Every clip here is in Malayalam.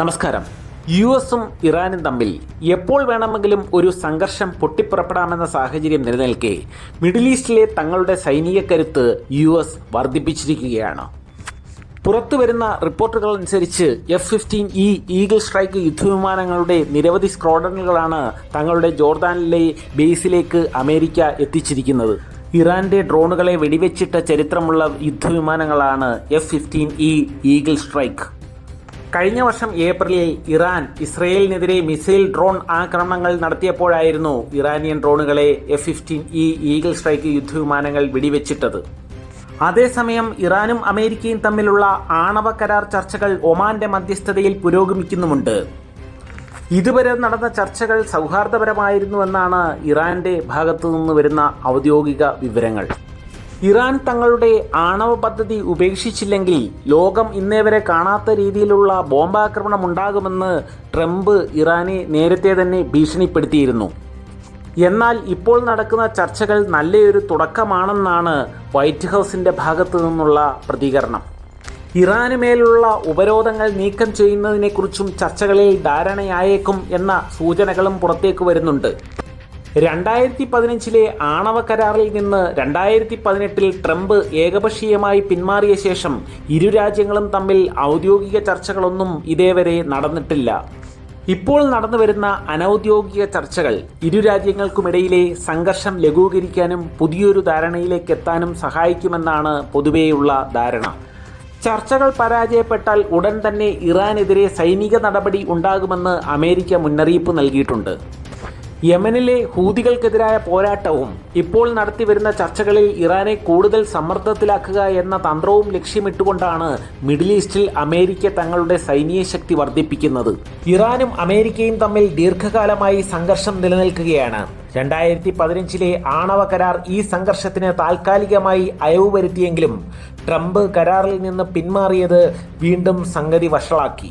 നമസ്കാരം. യു എസും ഇറാനും തമ്മിൽ എപ്പോൾ വേണമെങ്കിലും ഒരു സംഘർഷം പൊട്ടിപ്പുറപ്പെടാമെന്ന സാഹചര്യം നിലനിൽക്കെ മിഡിൽ ഈസ്റ്റിലെ തങ്ങളുടെ സൈനിക കരുത്ത് യു എസ് വർദ്ധിപ്പിച്ചിരിക്കുകയാണ്. പുറത്തു വരുന്ന റിപ്പോർട്ടുകൾ അനുസരിച്ച് F fifteen E eagle strike യുദ്ധവിമാനങ്ങളുടെ നിരവധി സ്ക്വാഡനുകളാണ് തങ്ങളുടെ ജോർദാനിലെ ബേസിലേക്ക് അമേരിക്ക എത്തിച്ചിരിക്കുന്നത്. ഇറാന്റെ ഡ്രോണുകളെ വെടിവെച്ചിട്ട ചരിത്രമുള്ള യുദ്ധവിമാനങ്ങളാണ് F fifteen E Eagle strike. കഴിഞ്ഞ വർഷം ഏപ്രിലിൽ ഇറാൻ ഇസ്രയേലിനെതിരെ മിസൈൽ ഡ്രോൺ ആക്രമണങ്ങൾ നടത്തിയപ്പോഴായിരുന്നു Iranian ഡ്രോണുകളെ F fifteen E Eagle strike യുദ്ധവിമാനങ്ങൾ വെടിവെച്ചിട്ടത്. അതേസമയം ഇറാനും അമേരിക്കയും തമ്മിലുള്ള ആണവ കരാർ ചർച്ചകൾ ഒമാന്റെ മധ്യസ്ഥതയിൽ പുരോഗമിക്കുന്നുമുണ്ട്. ഇതുവരെ നടന്ന ചർച്ചകൾ സൗഹാർദ്ദപരമായിരുന്നുവെന്നാണ് ഇറാന്റെ ഭാഗത്തു നിന്ന് വരുന്ന ഔദ്യോഗിക വിവരങ്ങൾ. ഇറാൻ തങ്ങളുടെ ആണവ പദ്ധതി ഉപേക്ഷിച്ചില്ലെങ്കിൽ ലോകം ഇന്നേവരെ കാണാത്ത രീതിയിലുള്ള ബോംബാക്രമണം ഉണ്ടാകുമെന്ന് ട്രംപ് ഇറാനെ നേരത്തെ തന്നെ ഭീഷണിപ്പെടുത്തിയിരുന്നു. എന്നാൽ ഇപ്പോൾ നടക്കുന്ന ചർച്ചകൾ നല്ലൊരു തുടക്കമാണെന്നാണ് വൈറ്റ് ഹൗസിന്റെ ഭാഗത്തു നിന്നുള്ള പ്രതികരണം. ഇറാന് മേലുള്ള ഉപരോധങ്ങൾ നീക്കം ചെയ്യുന്നതിനെക്കുറിച്ചും ചർച്ചകളിൽ ധാരണയായേക്കും എന്ന സൂചനകളും പുറത്തേക്ക് വരുന്നുണ്ട്. രണ്ടായിരത്തി പതിനഞ്ചിലെ ആണവ കരാറിൽ നിന്ന് രണ്ടായിരത്തി പതിനെട്ടിൽ ട്രംപ് ഏകപക്ഷീയമായി പിന്മാറിയ ശേഷം ഇരു രാജ്യങ്ങളും തമ്മിൽ ഔദ്യോഗിക ചർച്ചകളൊന്നും ഇതേവരെ നടന്നിട്ടില്ല. ഇപ്പോൾ നടന്നുവരുന്ന അനൗദ്യോഗിക ചർച്ചകൾ ഇരു രാജ്യങ്ങൾക്കുമിടയിലെ സംഘർഷം ലഘൂകരിക്കാനും പുതിയൊരു ധാരണയിലേക്ക് എത്താനും സഹായിക്കുമെന്നാണ് പൊതുവെയുള്ള ധാരണ. ചർച്ചകൾ പരാജയപ്പെട്ടാൽ ഉടൻ തന്നെ ഇറാനെതിരെ സൈനിക നടപടി ഉണ്ടാകുമെന്ന് അമേരിക്ക മുന്നറിയിപ്പ് നൽകിയിട്ടുണ്ട്. യമനിലെ ഹൂതികൾക്കെതിരായ പോരാട്ടവും ഇപ്പോൾ നടത്തിവരുന്ന ചർച്ചകളിൽ ഇറാനെ കൂടുതൽ സമ്മർദ്ദത്തിലാക്കുക എന്ന തന്ത്രവും ലക്ഷ്യമിട്ടുകൊണ്ടാണ് മിഡിൽ ഈസ്റ്റിൽ അമേരിക്ക തങ്ങളുടെ സൈനിക ശക്തി വർദ്ധിപ്പിക്കുന്നത്. ഇറാനും അമേരിക്കയും തമ്മിൽ ദീർഘകാലമായി സംഘർഷം നിലനിൽക്കുകയാണ്. രണ്ടായിരത്തി പതിനഞ്ചിലെ ആണവ കരാർ ഈ സംഘർഷത്തിന് താൽക്കാലികമായി അയവ് വരുത്തിയെങ്കിലും ട്രംപ് കരാറിൽ നിന്ന് പിന്മാറിയത് വീണ്ടും സംഗതി വഷളാക്കി.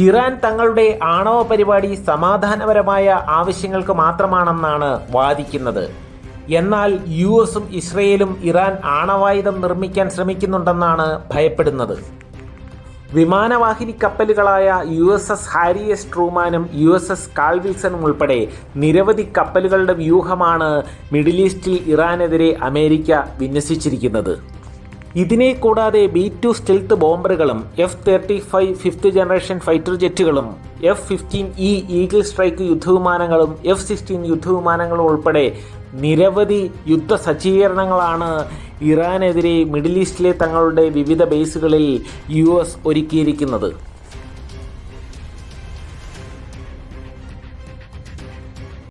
ഇറാൻ തങ്ങളുടെ ആണവ പരിപാടി സമാധാനപരമായ ആവശ്യങ്ങൾക്ക് മാത്രമാണെന്നാണ് വാദിക്കുന്നത്. എന്നാൽ യു എസും ഇസ്രയേലും ഇറാൻ ആണവായുധം നിർമ്മിക്കാൻ ശ്രമിക്കുന്നുണ്ടെന്നാണ് ഭയപ്പെടുന്നത്. വിമാനവാഹിനി കപ്പലുകളായ U S S Harry S ട്രൂമാനും U S S കാൾവിൽസണും ഉൾപ്പെടെ നിരവധി കപ്പലുകളുടെ വ്യൂഹമാണ് മിഡിൽ ഈസ്റ്റിൽ ഇറാനെതിരെ അമേരിക്ക വിന്യസിച്ചിരിക്കുന്നത്. ഇതിനെ കൂടാതെ B two stealth ബോംബറുകളും F thirty five fifth generation fighter ജെറ്റുകളും F fifteen E Eagle strike യുദ്ധവിമാനങ്ങളും F sixteen യുദ്ധവിമാനങ്ങളും ഉൾപ്പെടെ നിരവധി യുദ്ധ സജ്ജീകരണങ്ങളാണ് ഇറാനെതിരെ മിഡിൽ ഈസ്റ്റിലെ തങ്ങളുടെ വിവിധ ബേസുകളിൽ യു എസ് ഒരുക്കിയിരിക്കുന്നത്.